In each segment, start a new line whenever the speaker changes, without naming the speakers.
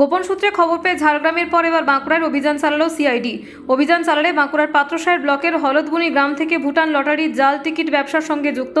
গোপন সূত্রে খবর পেয়ে ঝাড়গ্রামের পর এবার বাঁকুড়ার অভিযান চালালো সিআইডি অভিযান চালালে বাঁকুড়ার পাত্রসাহের ব্লকের হলদবুনি গ্রাম থেকে ভুটান লটারির জাল টিকিট ব্যবসার সঙ্গে যুক্ত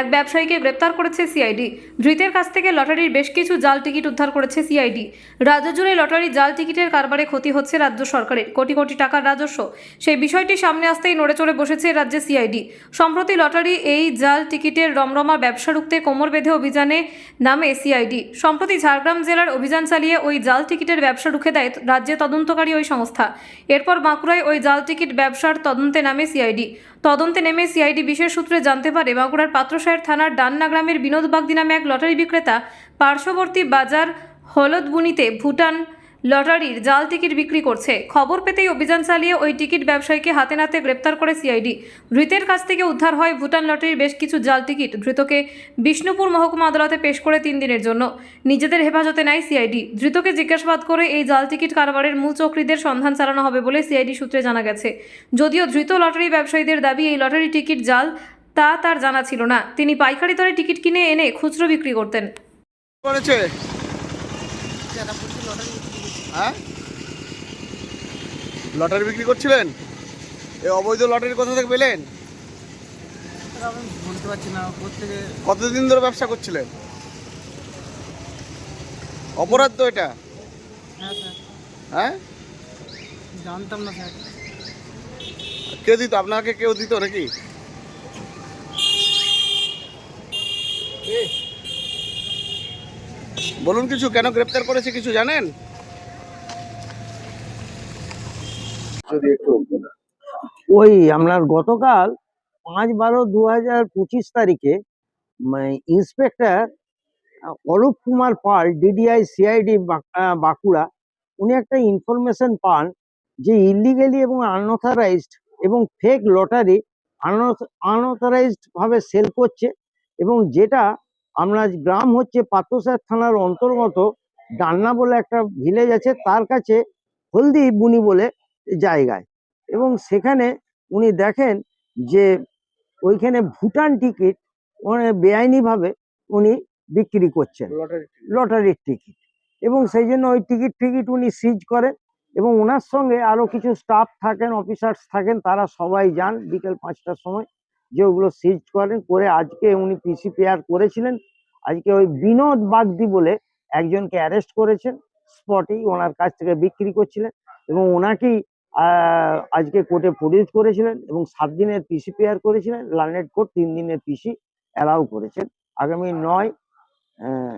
এক ব্যবসায়ীকে গ্রেপ্তার করেছে সিআইডি ধৃতের কাছ থেকে লটারির বেশ কিছু জাল টিকিট উদ্ধার করেছে সিআইডি রাজ্য জুড়ে লটারি জাল টিকিটের কারবারে ক্ষতি হচ্ছে রাজ্য সরকারের। কোটি কোটি টাকার রাজস্ব। সেই বিষয়টি সামনে আসতেই নড়ে চড়ে বসেছে রাজ্যে সিআইডি সম্প্রতি লটারি এই জাল টিকিটের রমরমা ব্যবসা রুখতে কোমর বেঁধে অভিযানে নামে সিআইডি সম্প্রতি ঝাড়গ্রাম জেলার অভিযান চালিয়ে ওই জাল টিকিটের ব্যবসা রুখে দেয় রাজ্যে তদন্তকারী ওই সংস্থা। এরপর বাঁকুড়ায় ওই জাল টিকিট ব্যবসার তদন্তে নামে সিআইডি তদন্তে নেমে সিআইডি বিশেষ সূত্রে জানতে পারে, বাঁকুড়ার পাত্রসাহের থানার ডান্না গ্রামের বিনোদ বাগদি নামে এক লটারি বিক্রেতা পার্শ্ববর্তী বাজার হলদবুনিতে ভুটান লটারির জাল টিকিট বিক্রি করছে। খবর পেতেই অভিযান চালিয়ে ওই টিকিট ব্যবসায়ীকে হাতে নাতে গ্রেপ্তার করে সিআইডি। ধৃতের কাছ থেকে উদ্ধার হয় ভুটান লটারির বেশ কিছু জাল টিকিট। ধৃতকে বিষ্ণুপুর মহকুমা আদালতে পেশ করে তিন দিনের জন্য। নিজেদের হেফাজতে নেয় সিআইডি। ধৃতকে জিজ্ঞাসাবাদ করে এই জাল টিকিট কারবারের মূল চক্রীদের সন্ধান চালানো হবে বলে সিআইডি সূত্রে জানা গেছে। যদিও ধৃত লটারি ব্যবসায়ীদের দাবি এই লটারি টিকিট জাল তা তার জানা ছিল না। তিনি পাইকারি দরে টিকিট কিনে এনে খুচরো বিক্রি করতেন।
করেছে? হ্যাঁ? লটারি বিক্রি করছিলেন? এই অবৈধ লটারি কোথা থেকে পেলেন?
বলতে পারছি না
কতদিন ধরে ব্যবসা করছিলেন? অপরাধ তো এটা।
হ্যাঁ
হ্যাঁ?
জানতাম না স্যার।
কে দিত? আপনাকে কেউ দিত নাকি? বলুন কিছু কেন গ্রেপ্তার করেছে কিছু জানেন? যদি একটু
ওই আপনার গতকাল পাঁচ বারো দু হাজার পঁচিশ তারিখে inspector Arup Kumar Pal DDI CID Bankura, উনি একটা ইনফরমেশন পান যে ইলিগেলি এবং আনঅথরাইজড এবং ফেক লটারি আনঅথরাইজড ভাবে সেল করছে এবং যেটা আপনার গ্রাম হচ্ছে পাত্রসার থানার অন্তর্গত ডান্না বলে একটা ভিলেজ আছে, তার কাছে হলদি বুনি বলে জায়গায়। এবং সেখানে উনি দেখেন যে ওইখানে ভুটান টিকিট মানে বেআইনিভাবে উনি বিক্রি করছেন।
লটারি
লটারির টিকিট। এবং সেই জন্য ওই টিকিট ফিকিট উনি সিজ করেন এবং ওনার সঙ্গে আরও কিছু স্টাফ থাকেন অফিসার্স থাকেন তারা সবাই যান বিকেল পাঁচটার সময় যে ওগুলো সিজ করেন করে আজকে উনি পিসি পেয়ার করেছিলেন। আজকে ওই বিনোদ বাগদি বলে একজনকে অ্যারেস্ট করেছেন স্পটেই ওনার কাছ থেকে বিক্রি করছিলেন এবং ওনাকেই আজকে কোর্টে প্রডিউস করেছিলেন এবং সাত দিনের পিসি পেয়ার করেছিলেন। লার্নেড কোর্ট তিন দিনের পিসি অ্যালাউ করেছেন। আগামী নয় আহ,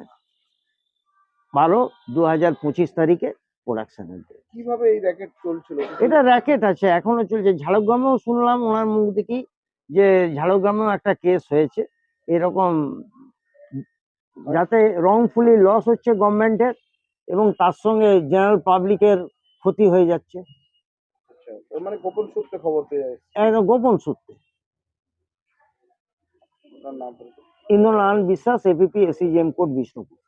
বারো দু হাজার পঁচিশ তারিখে প্রোডাকশনের
কীভাবে এই র্যাকেট চলছিল?
এটা র্যাকেট আছে এখনও চলছে। ঝাড়গ্রামেও শুনলাম ওনার মুখ দেখি যে ঝাড়গ্রামেও একটা কেস হয়েছে। এরকম যাতে রংফুলি লস হচ্ছে গভর্নমেন্টের এবং তার সঙ্গে জেনারেল পাবলিকের ক্ষতি হয়ে যাচ্ছে।
মানে গোপন সূত্রে খবর পেয়ে যায়
একদম গোপন সূত্রে। ইন্দ্রনারায়ণ বিশ্বাস এপিপি এসিজিএম কোড বিষ্ণুপুর